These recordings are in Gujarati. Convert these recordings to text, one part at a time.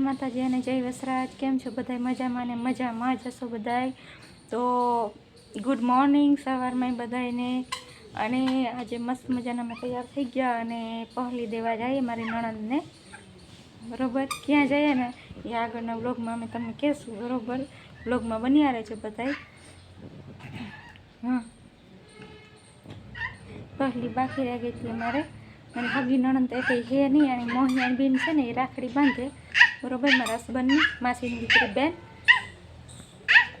માતાજી અને જય વસરાજ, કેમ છો બધાય? મજામાં ને મજામાં જ હશો બધાય? તો ગુડ મોર્નિંગ સવારમાં બધાયને. અને આજે મસ્ત મજાના અમે તૈયાર થઈ ગયા અને પહલી દેવા જઈએ મારી નણંદને. બરોબર? ક્યાં જઈએ ને? એ આગળના વ્લોગમાં અમે તમને કહેશું, બરોબર? વ્લોગમાં બન્યા રહેજો બધાય. હા. પહેલી બાકી રહી ગઈ હતી અમારે. અને હગી નણંદ તો કંઈ હે નહીં, અને મોહિયાન બેન છે ને, એ રાખડી બાંધે. બરોબર મારા હસબન્ડની માસીની દીકરી બેન.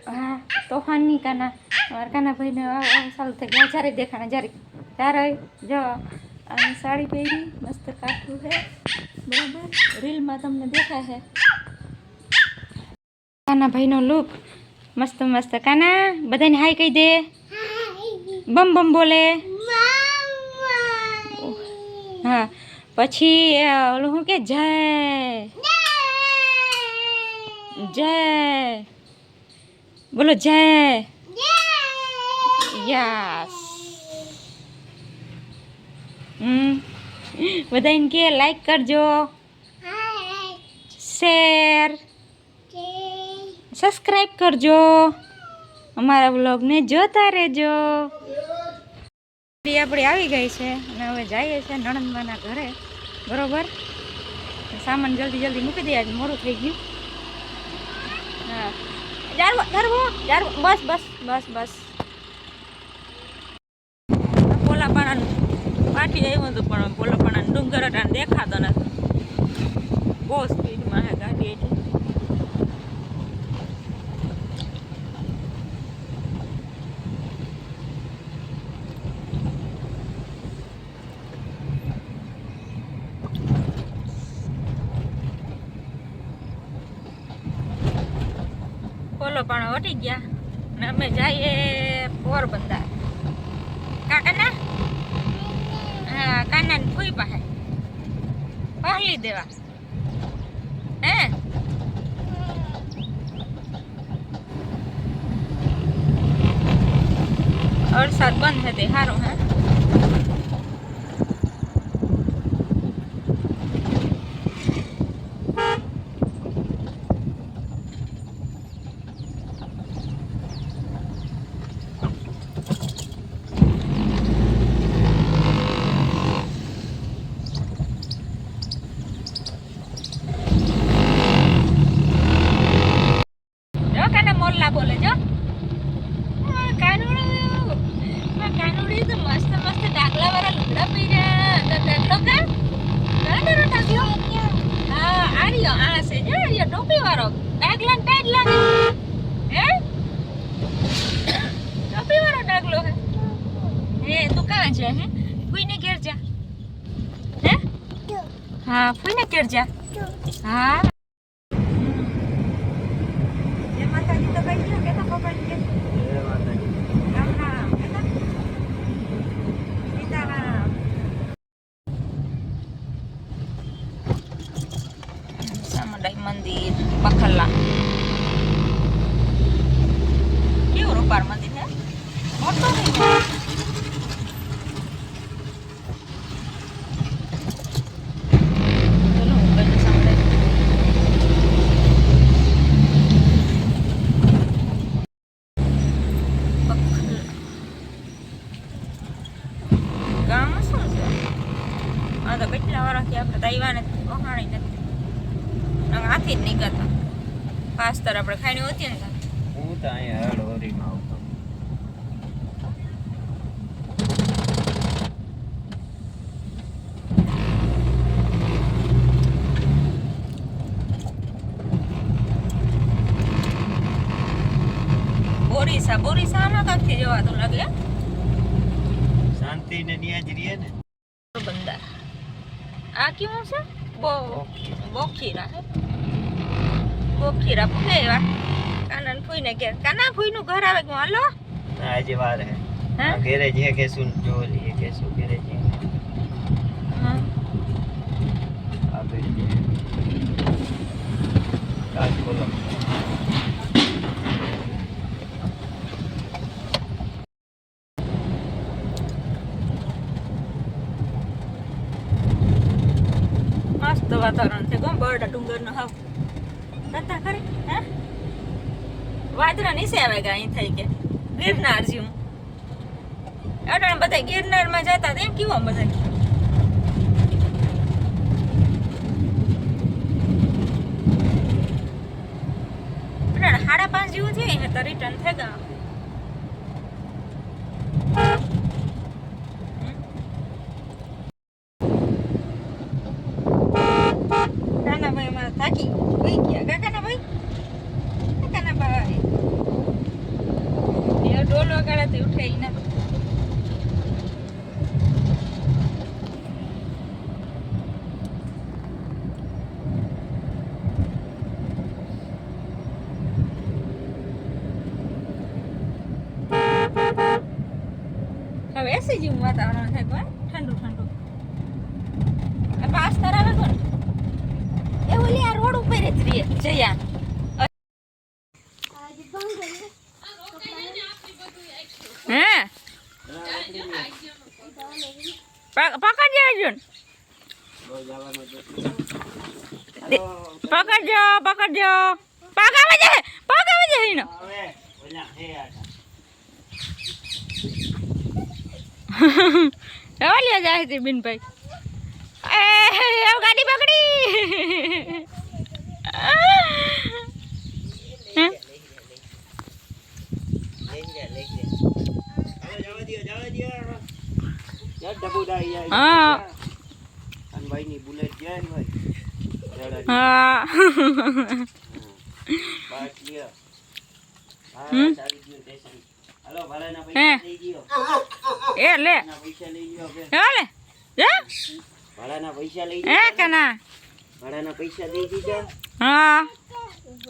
હા તોફાનની કાના મારા કાનાભાઈને આવ આવ સારું થઈ ગયા. જ્યારે દેખાણા જ્યારે. ત્યારે જો અને સાડી પહેરી મસ્ત કાઠું છે બરાબર રીલમાં તમને દેખાય છે કાનાભાઈનો લુક મસ્ત મસ્ત. કાના બધાને હાય કહી દે. બમ બમ બોલે. હા પછી ઓલું શું કે જય. જય. બોલો જય. યસ. હમ. બધાને કે લાઈક કરજો. શેર. સબસ્ક્રાઈબ કરજો. અમારા બ્લોગને જોતા રહેજો. આપણી આવી ગઈ છે અને હવે જઈએ છીએ નણંદમાના ઘરે. બરોબર? સામાન જલ્દી જલ્દી મૂકી દઈએ મોડું થઈ ગયું. હા. જારવો જારવો બસ બસ બસ બસ. પોલાપાણાનું પાટી આવ્યું હતું પણ પોલાપાણાનું ડુંગર અટાણ દેખાતો નથી. બહુ સ્પીડમાં હે ગાડી. એટલે પોલો પણ વટી ગયા. ને અમે જઈએ પોરબંદર. કાકાના? હા કાના ને ફૂઈ પાસે પહેલી દેવા. હે? વરસાદ બંધ હતી સારું હે જો મોરલા બોલે, જો. આ આ હા આ જો આર્યો ટોપી વાળો ડાકલા ને ટાઈટ હે? ટોપી વાળો હે? તું કાં છે હે? ફૂઈને ઘેર હે? હા, ફૂઈને ઘેર હા જય માતાજી તો કઈ ગયો કે તો પપ્પાને કે રામ રામ કે તો સીતારામ સામડાઈ મંદિર પખલ્લા કેવું રૂપાર મંદિર હે મોટો થઈ ગયો ચલો હું કઈને સાંભળે ગામ શું છે આ તો કેટલા વર્ષથી આપણે તૈવાને વહાણી નથી નકર આથી જ નીકળતા પાસ્તર આપણે ખાઈને હોતી ને તો. હું તો અહીંયા હળવરીમાં આવતો બોરીસા બોરીસા જવાતું લાગે? શાંતિ ને ત્યાં જ ને. બંદર આ કેવું છે? બો બોખીરા. હે બોખીરા ફૂલેવા કાનન ફૂઈને ઘેર. કાના ફૂઈનું ઘર આવે કે હાલો? આજે વાર હે. ઘેરે જે કે શું જો લીએ કે સુ ગેરેજ જે. હા? આ જઈએ કાચ કોલમ મસ્ત વાતાવરણ છે ગમ બરડા ડુંગરનો હાવ કરતા ખરી આવે ગયા અહીં થઈ કે. ગિરનાર જેવું. અટાણે બધા ગિરનારમાં જતા હતા, એમ કેવો બધા? સાડા પાંચ જેવું થયું તો રિટર્ન થઈ ગયા કાના ભાઈ અમારા થાકી વહી ગયા કાકાના ભાઈ કાકાના ભાઈ ડોલ વગાડ્યા ઉઠે ઈ ના હવે એસી જેવું વાતાવરણ થાય કોઈ ઠંડુ ઠંડુ આ પાસ કરાવે કોણ એ ઓલી આ રોડ ઉપર જ રહીએ જયા હે પક- પકડજો અર્જુન પકડજો પકડજો છે પગ આવે છે એનો હવે ઓલા હે આટા રવાલિયા જાય છે બિનભાઈ એ ગાડી પકડી હે? લઈ લે લઈ લે હવે જવા દ્યો જવા દ્યો યાર ડબુડા યાર હા. ભાઈ ની બુલેટ જાય ને ભાઈ હા. બાર લ્યો હા હમ? ચાલી ગયું સ્ટેશન હાલો ભાડાના હે. પૈસા લઈ એ લે. ભાડાના પૈસા લઈ ગયો કે ચાલે ભાડાના પૈસા લઈ હે દીધા કના. ભાડાના પૈસા દઈ દીધા. હા.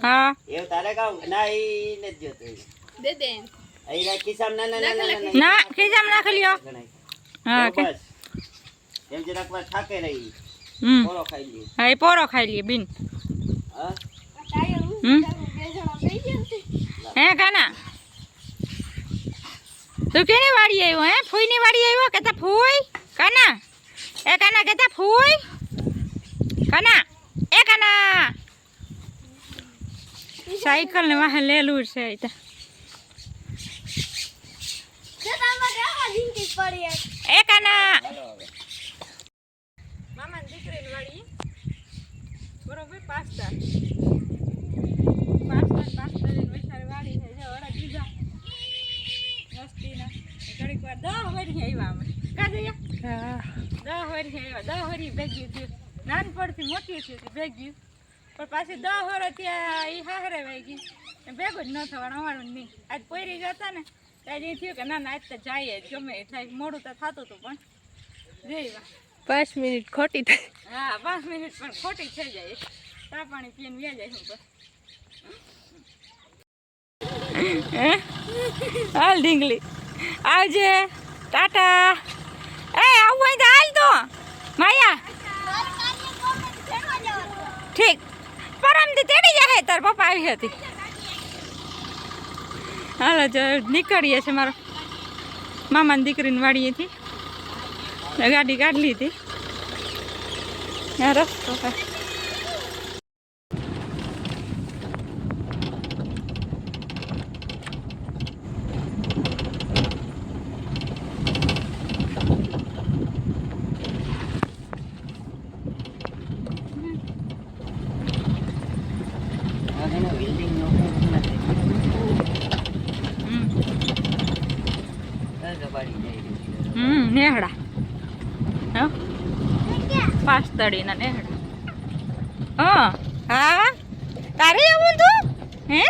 હા. એવું તારે કામ? ના એ નથી જોતો દે દે. અહીં રાખ ખિસ્સામાં. ના ના ના ના ના ખીજામાં નાખી લ્યો. હા કે બસ. એમ જરાક વાર થાકે રહી હમ. પોરો ખાઈ લે. હા એ પોરો ખાઈ લઈએ બિન. હા? હે કાના? તું કેની વાડી આવ્યો હે? ફૂઈની વાડી આવ્યો કેતા ફૂઈ? કાના? એ કાના કેતા ફૂઈ? કાના? એ કાના? સાયકલ ને વાહે લેલું છે એતા તો. એ કાના મામા દીકરીની વાડી બરોબર પાસ્તા. પાસ્તા પાસ્તા ની વૈસારી વાડી છે. જો અડા દીધા મસ્તીના ઘડીક વાર દહ વરી આવ્યા અમે. કા જઈએ? દહ વરી આવ્યા. દહ વરી ભેગી થયું. નાનપણથી મોટી હતી ભેગી પણ પાછી દહ વર ત્યાં એ હાહરે વાગી ને ભેગું જ ન થવાનું અમારું નહીં. આજ પોયરી જતા ને ત્યારે એ થયું કે ના ના આજ તો જઈએ ગમે થાય. મોડું તો થતું હતું પણ. જઈ પાંચ મિનિટ ખોટી થાય હા પાંચ મિનિટ પણ ખોટી થઈ જાય. ચા પાણી પીને વ્યા જાય હું? હાલ ઢીંગલી. આવજે. ટાટા. એ, આવું હોય તો હાલ તો. માયા. ઠીક. પરમથી તેડી જાય તાર પપ્પા આવી હતી. હાલો જો નીકળીએ છે મારો મામાની દીકરીની વાડીએથી. ગાડી કાઢી લીધી. આ રસ્તો છે આ છે ને welding નો કોર્સ નથી. હમ આ દબાડી જાય છે. હમ નેહડા હા પાંચ તળીના નેહડા હા. હા? તારે આવું તું? હે?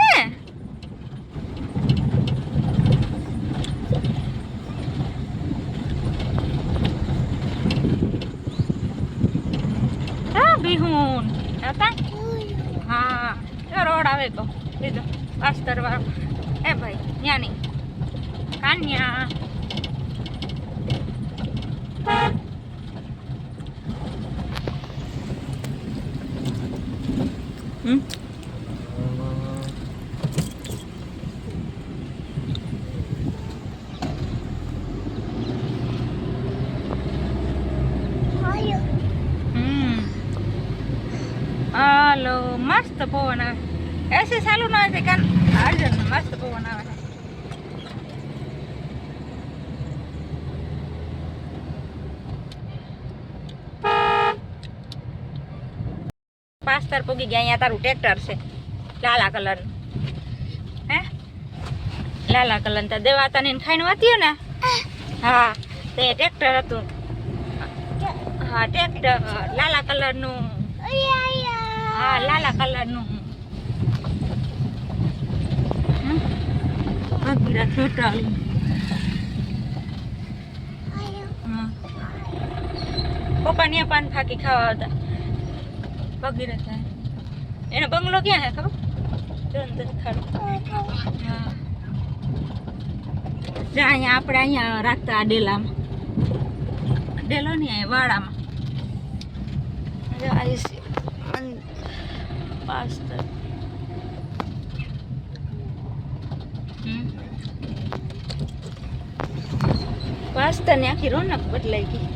બિહુન. હતા હા. રોડ આવે તો. બીજો. પાસ્તર વાળો એ ભાઈ ન્યા નહીં કાન્યા. હમ હમ હાલો મસ્ત પવન આવે એસી ચાલુ ના હોય કાન અર્જન મસ્ત પવન આવે છે પાસ્તર પૂગી ગયા, અહીંયા તારું ટ્રેક્ટર છે. લાલા કલર હે? લાલા કલર તો દેવાતાને ખાઈને વાત્યું ને? હા, તે ટ્રેક્ટર હતું. હા ટ્રેક્ટર લાલા કલરનું હા, લાલા કલરનું હમ? ભગીરથ હોટલ પપ્પા ને પાન ફાકી ખાવા હતા. ભગીરથ થાય. એનો બંગલો ક્યાં હે. ખબર અહીંયા, આપણે અહીંયા રાખતા ડેલામાં. ડેલો નહીં વાડામાં. હમ. પાસ્તરની આખી રોનક બદલાઈ ગઈ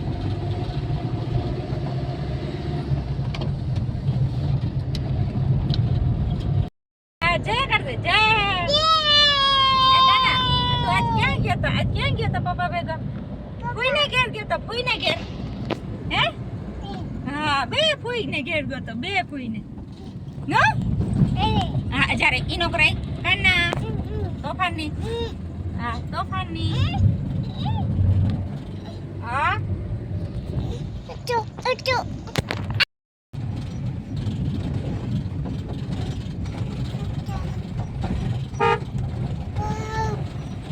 હા, કરજે જય તું આજ ક્યાં ગયો તો? આજ ક્યાં ગયો તો પપ્પા ભેગો? ફૂઈને ઘેર ગયો તો, ફૂઈને ઘેર. હે? હા, બે ફૂઈને ઘેર ગયો તો, બે ફૂઈને. નો? હા, જ્યારે ઈનો કરાય કાના તોફાનની. હા તોફાનની. હા?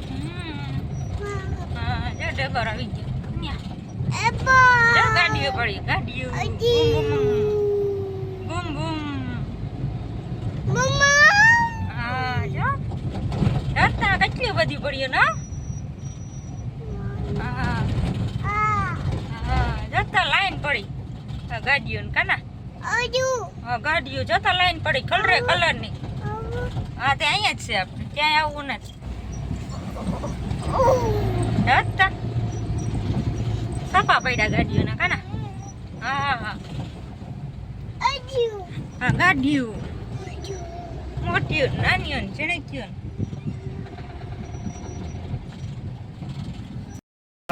હમ. હા જો ડગર આવી ગયો ન્યા. જો ગાડીઓ પડી ગાડીઓ બૂમ બૂમ બૂમ બૂમ હા જો રસ્તા કેટલી બધી પડ્યો ને હા હા જતા લાઈન પડી આ ગાડીઓ ને કાના હા ગાડીઓ જતા લાઈન પડી કલરે કલરની હા તે અહીંયા જ છે આપણે ક્યાંય આવવું નથી જતા સફા પડ્યા ગાડીઓના કાના હા હા હા ગાડીઓ મોટીઓ નાનીઓ ને ઝીણકીઓ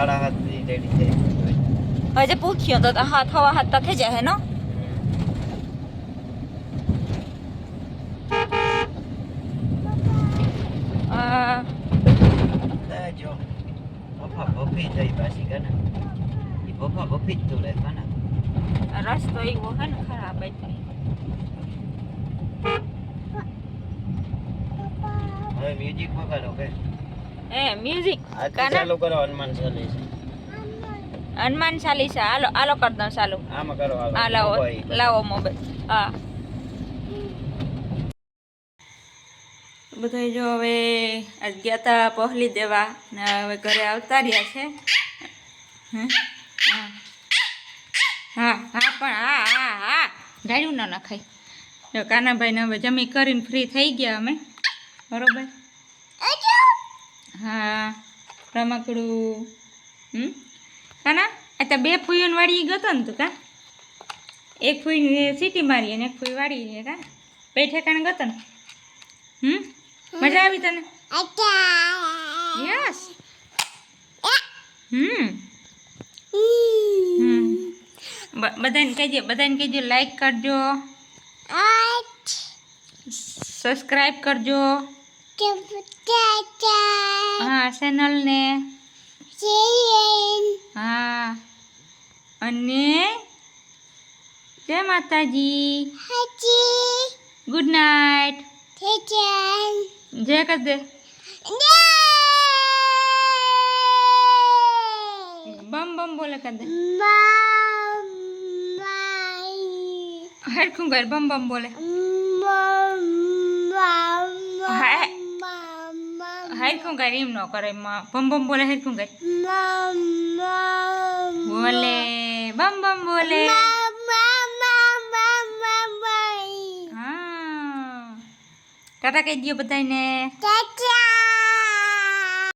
સાડા હાથ સુધી રેડી થઈ હજે પૂછ્યો તો હાથ હવા હાથ તો થઈ જાય નો? જો બફા બફી થઈ પાછી કાના. એ બફા બફી જ તું લે કાના. રસ્તો એવો હે ને ખરાબ એટલે હવે મ્યુઝિક વગાડો કે. એ મ્યુઝિક ચાલુ કરો હનુમાન ચાલીસા. હનુમાન ચાલીસા. હાલો હાલો કર દઉં ચાલુ. આમાં કરો હા લાવો લાવો મોબાઈલ. હા. બધા જો હવે આજ ગયા તા પહલી દેવા ને હવે ઘરે આવતા રહ્યા છે. હે? હા. હા હા પણ હા હા હા. ગાડ્યું ના નખાય. જો કાનાભાઈને હવે જમી કરીને ફ્રી થઈ ગયા અમે. બરોબર? હા રમકડું. હમ? કાના આ તો બે ફૂઈઓને વાળી ગયો ને તું કા? એક ફૂઈ સીટી મારી અને એક ફૂઈ વાળી કા? બે ઠેકાણે ગયો ને. હમ? મજા આવી તને? યસ. હમ. બધાને કહેજે બધાને કહેજો લાઈક કરજો. સબસ્ક્રાઈબ કરજો. હા ચેનલને. હા. અને જય માતાજી. ગુડ નાઇટ જય કર દે બમ બમ બોલે કર દે હરખું ઘર બમ બમ બોલે. હરખું કર એમ ન કરે બમ બમ બોલે હરખું કર બોલે બમ બમ બોલે. હા. ટાટા કહી દો બધાને Tata.